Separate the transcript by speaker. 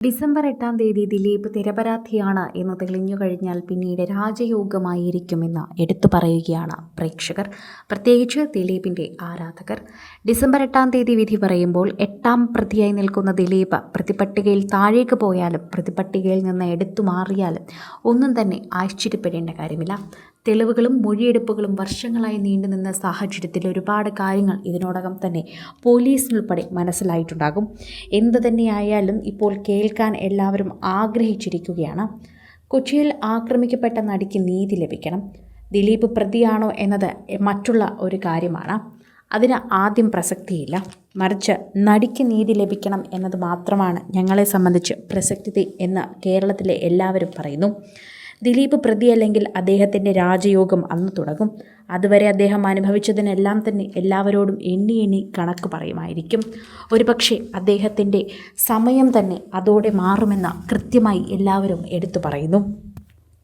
Speaker 1: December എട്ടാം തീയതി ദിലീപ് നിരപരാധിയാണ് എന്ന് തെളിഞ്ഞു കഴിഞ്ഞാൽ പിന്നീട് രാജയോഗമായിരിക്കുമെന്ന് എടുത്തു പറയുകയാണ് പ്രേക്ഷകർ. പ്രത്യേകിച്ച് ദിലീപിന്റെ ആരാധകർ. ഡിസംബർ എട്ടാം തീയതി വിധി പറയുമ്പോൾ എട്ടാം പ്രതിയായി നിൽക്കുന്ന ദിലീപ് പ്രതിപട്ടികയിൽ താഴേക്ക് പോയാലും പ്രതിപട്ടികയിൽ നിന്ന് എടുത്തു മാറിയാലും ഒന്നും തന്നെ ആശ്ചര്യപ്പെടേണ്ട കാര്യമില്ല. തെളിവുകളും മൊഴിയെടുപ്പുകളും വർഷങ്ങളായി നീണ്ടുനിന്ന സാഹചര്യത്തിൽ ഒരുപാട് കാര്യങ്ങൾ ഇതിനോടകം തന്നെ പോലീസിനുൾപ്പെടെ മനസ്സിലായിട്ടുണ്ടാകും. എന്തു തന്നെയായാലും ഇപ്പോൾ കേൾക്കാൻ എല്ലാവരും ആഗ്രഹിച്ചിരിക്കുകയാണ്. കൊച്ചിയിൽ ആക്രമിക്കപ്പെട്ട നടിക്ക് നീതി ലഭിക്കണം. ദിലീപ് പ്രതിയാണോ എന്നത് മറ്റുള്ള ഒരു കാര്യമാണ്. അതിന് ആദ്യം പ്രസക്തിയില്ല. മറിച്ച് നടിക്ക് നീതി ലഭിക്കണം എന്നത് മാത്രമാണ് ഞങ്ങളെ സംബന്ധിച്ച് പ്രസക്തി എന്ന് കേരളത്തിലെ എല്ലാവരും പറയുന്നു. ദിലീപ് പ്രതിയല്ലെങ്കിൽ അദ്ദേഹത്തിന്റെ രാജയോഗം അന്ന് തുടങ്ങും. അതുവരെ അദ്ദേഹം അനുഭവിച്ചതിനെല്ലാം തന്നെ എല്ലാവരോടും എണ്ണി എണ്ണി കണക്ക് പറയുമായിരിക്കും. ഒരുപക്ഷെ അദ്ദേഹത്തിന്റെ സമയം തന്നെ അതോടെ മാറുമെന്ന കൃത്യമായി എല്ലാവരും എടുത്തു പറയുന്നു.